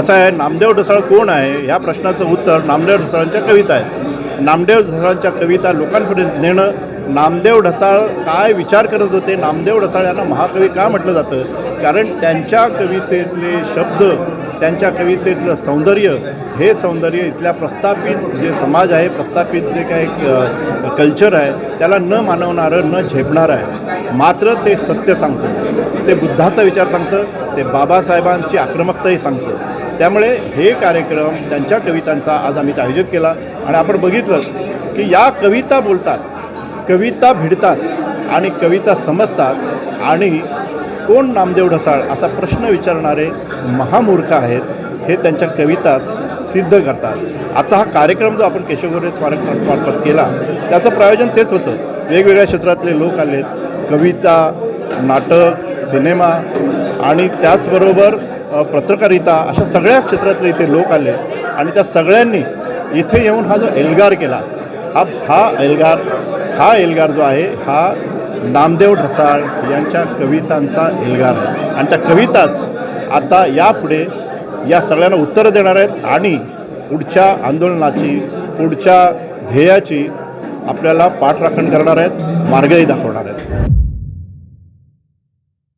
असं आहे नामदेव ढसाळ कोण आहे? ह्या प्रश्नाचं उत्तर नामदेव ढसाळांच्या कविता आहेत. नामदेव ढसाळांच्या कविता लोकांपर्यंत नेणं नामदेव ढसाळ काय विचार करत होते? नामदेव ढसाळ यांना महाकवी का म्हटलं जातं? कारण त्यांच्या कवितेतले शब्द त्यांच्या कवितेतलं सौंदर्य हे सौंदर्य इथल्या प्रस्थापित जे समाज आहे प्रस्थापित जे काही कल्चर आहे त्याला न मानवणारं न झेपणारं आहे. मात्र ते सत्य सांगतं. ते बुद्धाचा विचार सांगतं ते बाबासाहेबांची आक्रमकताही सांगतं. त्यामुळे हे कार्यक्रम त्यांच्या कवितांचा आज आम्ही आयोजित केला. आणि आपण बघितलं की या कविता बोलतात कविता भिडतात आणि कविता समजतात. आणि कोण नामदेव ढसाळ असा प्रश्न विचारणारे महामूर्ख आहेत हे त्यांच्या कविताच सिद्ध करतात. आजचा हा कार्यक्रम जो आपण केशवगोरे स्मारक मार्फत केला त्याचं प्रायोजन तेच होतं. वेगवेगळ्या क्षेत्रातले लोक आलेत कविता नाटक सिनेमा आणि त्याचबरोबर पत्रकारिता अशा सगळ्या क्षेत्रातले इथे लोक आले आणि त्या सगळ्यांनी इथे येऊन हा जो एल्गार केला हा हा एल्गार हा एल्गार जो आहे हा नामदेव ढसाळ यांच्या कवितांचा एल्गार आहे. आणि त्या कविताच आता यापुढे या सगळ्यांना उत्तरं देणार आहेत आणि पुढच्या आंदोलनाची पुढच्या ध्येयाची आपल्याला पाठराखण करणार आहेत मार्गही दाखवणार आहेत.